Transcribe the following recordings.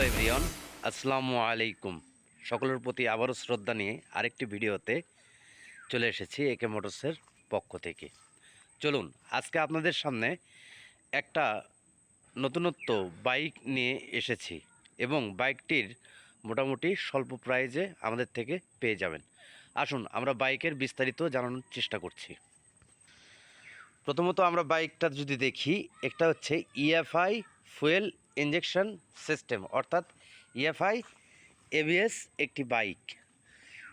Hello everyone আসসালামু আলাইকুম। সকলের প্রতি আবারও শ্রদ্ধা নিয়ে আরেকটি ভিডিওতে চলে এসেছি একে মোটরসের পক্ষ থেকে। চলুন, আজকে আপনাদের সামনে একটা নতুনত্ব বাইক নিয়ে এসেছি এবং বাইকটির মোটামুটি স্বল্প প্রাইজে আমাদের থেকে পেয়ে যাবেন। আসুন, আমরা বাইকের বিস্তারিত জানানোর চেষ্টা করছি। প্রথমত আমরা বাইকটা যদি দেখি, একটা হচ্ছে E EFI fuel injection system, অর্থাৎ E ইএফআই এবিএস একটি বাইক।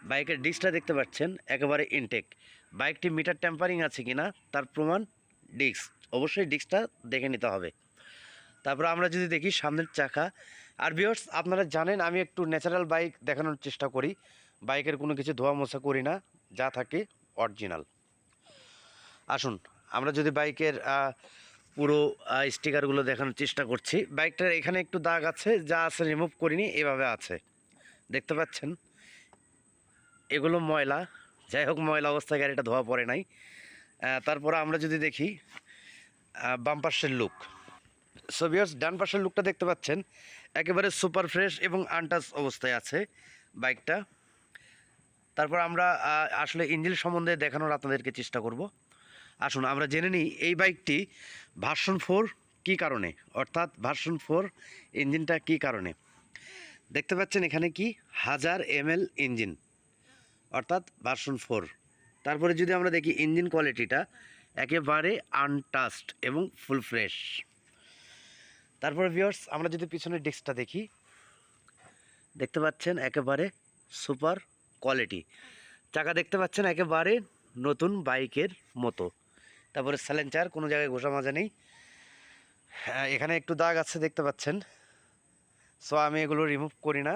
বাইকের ডিস্কটা দেখতে পাচ্ছেন, একেবারে ইনটেক বাইকটি মিটার টেম্পারিং আছে কিনা, তার প্রমাণ ডিস্ক। অবশ্যই ডিস্কটা দেখে নিতে হবে। তারপর আমরা যদি দেখি সামনের চাকা। আর বিয়ার্স আপনারা জানেন, আমি একটু ন্যাচারাল বাইক দেখানোর চেষ্টা করি। বাইকের কোনো কিছু ধোয়া মোছা করি না, যা থাকে অরিজিনাল আসুন, আমরা যদি বাইকের পুরো স্টিকারগুলো দেখানোর চেষ্টা করছি। বাইকটার এখানে একটু দাগ আছে, যা আছে রিমুভ করিনি, এভাবে আছে। দেখতে পাচ্ছেন? এগুলো ময়লা। যাই হোক, ময়লা অবস্থায় গাড়িটা ধোয়া পড়ে নাই। তারপরে আমরা যদি দেখি বাম পাশের লুক সোভিয়ার্স ডান পাশের লুকটা দেখতে পাচ্ছেন। একেবারে সুপার ফ্রেশ এবং আনটাচ অবস্থায় আছে বাইকটা। তারপর আমরা আসলে ইঞ্জিন সম্বন্ধে দেখানোর আপনাদেরকে চেষ্টা করব। আসুন, আমরা জেনে নিই এই বাইকটি ভার্সন ফোর কী কারণে? অর্থাৎ ভার্সন ফোর ইঞ্জিনটা কী কারণে? দেখতে পাচ্ছেন এখানে কি? হাজার এমএল ইঞ্জিন। অর্থাৎ ভার্সন ফোর। তারপরে যদি আমরা দেখি ইঞ্জিন কোয়ালিটিটা, একেবারে আনটাস্ট এবং ফুল ফ্রেশ। তারপরে ভিওর্স আমরা যদি পিছনের ডিস্কটা দেখি, দেখতে পাচ্ছেন একেবারে সুপার কোয়ালিটি। চাকা দেখতে পাচ্ছেন একেবারে নতুন বাইকের মতো। তারপরে স্যালেঞ্চার কোনো জায়গায় ঘোষা মাজা নেই। হ্যাঁ, এখানে একটু দাগ আছে দেখতে পাচ্ছেন। সো আমি এগুলো রিমুভ করি না।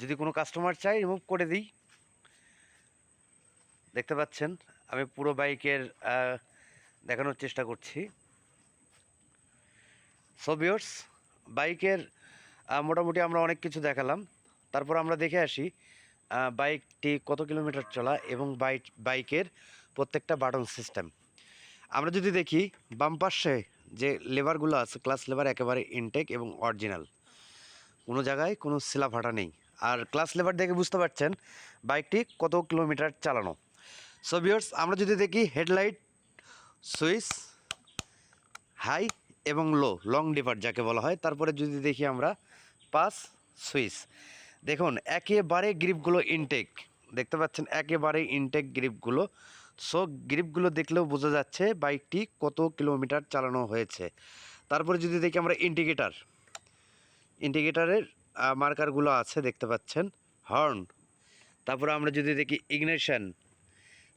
যদি কোনো কাস্টমার চাই রিমুভ করে দিই। দেখতে পাচ্ছেন আমি পুরো বাইকের দেখানোর চেষ্টা করছি। সো বিয়ার্স বাইকের মোটামুটি আমরা অনেক কিছু দেখালাম। তারপর আমরা দেখে আসি বাইকটি কত কিলোমিটার চলা এবং বাইক বাইকের প্রত্যেকটা বাটন সিস্টেম আমরা যদি দেখি, বাম পাশে যে লেবারগুলো আছে ক্লাস লেবার একেবারে ইনটেক এবং অরিজিনাল কোনো জায়গায় কোনো শিলা ফাটা নেই। আর ক্লাস লেবার দেখে বুঝতে পারছেন বাইকটি কত কিলোমিটার চালানো। সো বিয়ার্স আমরা যদি দেখি হেডলাইট সুইচ হাই এবং লো লং ডিপার যাকে বলা হয়। তারপরে যদি দেখি আমরা পাস সুইচ দেখুন, একেবারে গ্রিপগুলো ইনটেক দেখতে পাচ্ছেন, একেবারে ইনটেক গ্রিপগুলো সো গ্রিপগুলো দেখলেও বোঝা যাচ্ছে বাইকটি কত কিলোমিটার চালানো হয়েছে। তারপরে যদি দেখি আমরা ইন্ডিকেটার। ইন্ডিকেটারের মার্কারগুলো আছে, দেখতে পাচ্ছেন। হর্ন। তারপরে আমরা যদি দেখি ইগনিশন।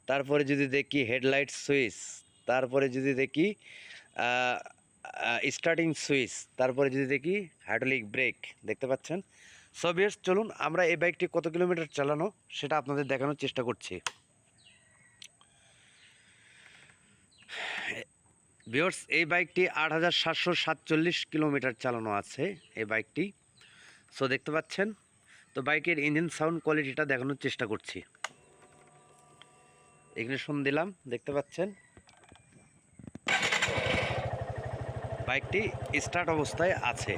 তারপরে যদি দেখি হেডলাইট সুইচ। তারপরে যদি দেখি স্টার্টিং সুইচ। তারপরে যদি দেখি হাইড্রোলিক ব্রেক, দেখতে পাচ্ছেন। সো চলুন, আমরা এই বাইকটি কত কিলোমিটার চালানো, সেটা আপনাদের দেখানোর চেষ্টা করছি। বিয়ার্স এই বাইকটি আট হাজার সাতশো সাতচল্লিশ কিলোমিটার চালানো আছে, এই বাইকটি। সো দেখতে পাচ্ছেন, তো বাইকের ইঞ্জিন সাউন্ড কোয়ালিটিটা দেখানোর চেষ্টা করছি। ইগনিশন দিলাম, দেখতে পাচ্ছেন। বাইকটি স্টার্ট অবস্থায় আছে।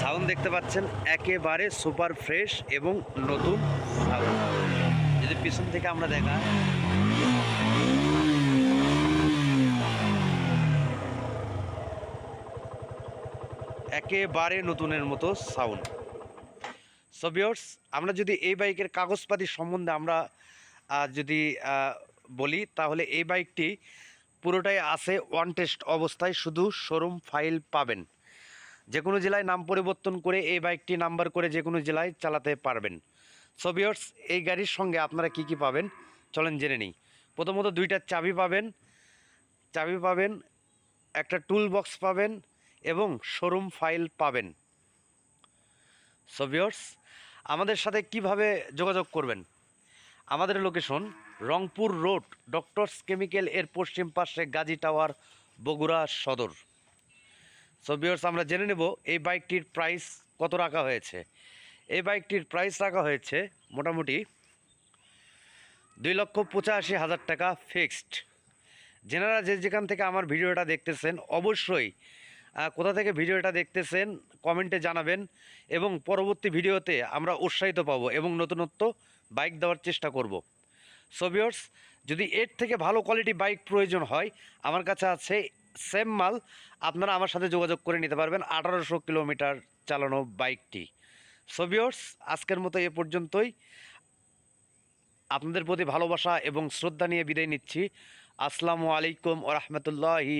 সাউন্ড দেখতে পাচ্ছেন, একেবারে সুপার ফ্রেশ এবং নতুন সাউন্ড যদি পিছন থেকে আমরা দেখা একেবারে নতুনের মতো সাউন্ড সো ভিউয়ার্স আমরা যদি এই বাইকের কাগজপাতি সম্বন্ধে আমরা যদি বলি, তাহলে এই বাইকটি পুরোটাই আছে ওয়ান টেস্ট অবস্থায়, শুধু শোরুম ফাইল পাবেন। যে কোনো জেলায় নাম পরিবর্তন করে এই বাইকটি নাম্বার করে যে কোনো জেলায় চালাতে পারবেন। সো ভিউয়ার্স এই গাড়ির সঙ্গে আপনারা কি কি পাবেন? চলেন জেনে নিই। প্রথমত দুইটা চাবি পাবেন। চাবি পাবেন, একটা টুল বক্স পাবেন এবং শোরুম ফাইল পাবেন। সোভিয়র্স আমাদের সাথে কীভাবে যোগাযোগ করবেন? আমাদের location Rangpur road doctors chemical এর পশ্চিম পাশে গাজী টাওয়ার বগুড়া সদর। সো ভিউয়ার্স আমরা জেনে নেব এই বাইকটির প্রাইস কত রাখা হয়েছে। এই বাইকটির প্রাইস রাখা হয়েছে মোটামুটি দুই লক্ষ পঁচাশি হাজার টাকা ফিক্সড যেনারা যে যেখান থেকে আমার ভিডিওটা দেখতেছেন, অবশ্যই কোথা থেকে ভিডিওটা দেখতেছেন, কমেন্টে জানাবেন এবং পরবর্তী ভিডিওতে আমরা উৎসাহিত পাবো এবং নতুনত্ব বাইক দেওয়ার চেষ্টা করব। সো ভিউয়ার্স যদি এর থেকে ভালো কোয়ালিটি বাইক প্রয়োজন হয়, আমার কাছে আছে সেম মাল, আপনারা আমার সাথে যোগাযোগ করে নিতে পারবেন আঠারোশো কিলোমিটার চালানো বাইকটি। সো ভিউয়ার্স আজকের মতো এ পর্যন্তই। আপনাদের প্রতি ভালোবাসা এবং শ্রদ্ধা নিয়ে বিদায় নিচ্ছি। আসসালামু আলাইকুম ও রহমতুল্লাহি